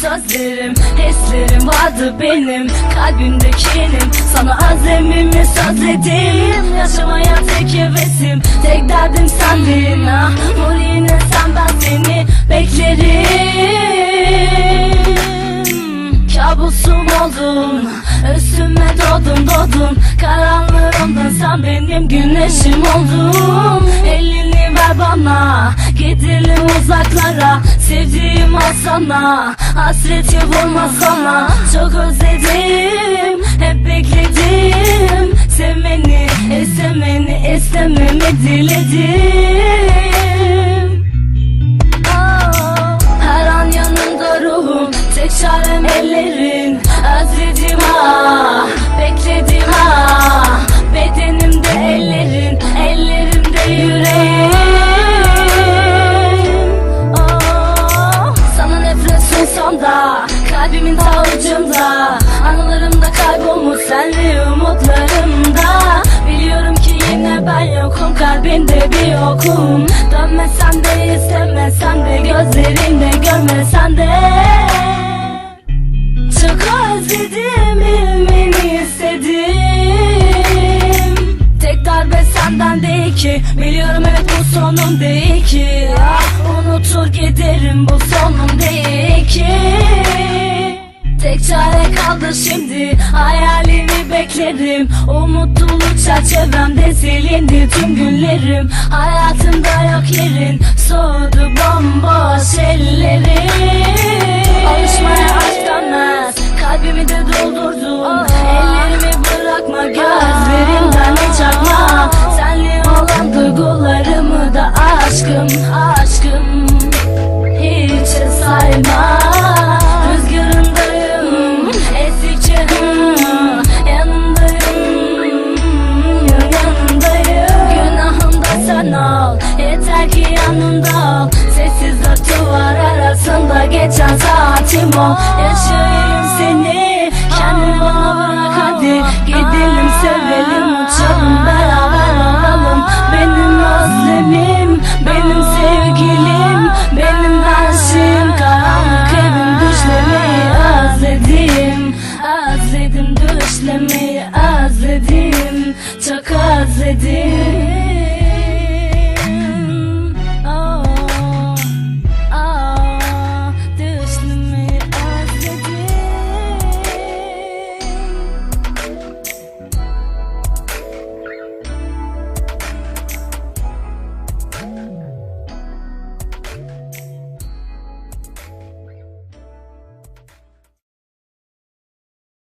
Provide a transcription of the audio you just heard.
sözlerim Hislerim vardı benim. Kalbimde kinim Sana azlemimi sözledim Yaşamaya tek hevesim Tek derdim sendin. Ah Vur yine sen ben seni beklerim. Kabusum oldun Üstüme doğdun doğdun. Karanlığımdan sen benim güneşim oldun. Elini ver bana Gidelim uzaklara Sevdiğim al sana. Hasreti vurma sana Çok özledim. Hep bekledim. Sevmeni istemeni istememi diledim yokum Kalbinde bir yokum. Dönmesen de istemesen de Gözlerinde görmesen de. Çok özledim bilmeni istedim. Tek darbe senden değil ki Biliyorum evet bu sonum değil ki. Ah, Unutur giderim bu sonum değil ki. Tek çare kaldı şimdi Hayalimi beklerim O mutluluk çerçevemde silindi tüm günlerim. Hayatımda yok yerin Soğudu bomboş ellerim. Alışmaya aşk dönmez Kalbimi de doldurdun. Ellerimi bırakma Gözlerimden yanında. Sessiz atılar arasında geçen saatim o. Yaşayayım seni kendin bana bırak hadi. Gidelim sevelim uçalım beraber olalım. Benim özlemim benim sevgilim benim her şeyim. Karanlık evim düşlemeyi özledim. Özledim düşlemeyi özledim. Çok özledim.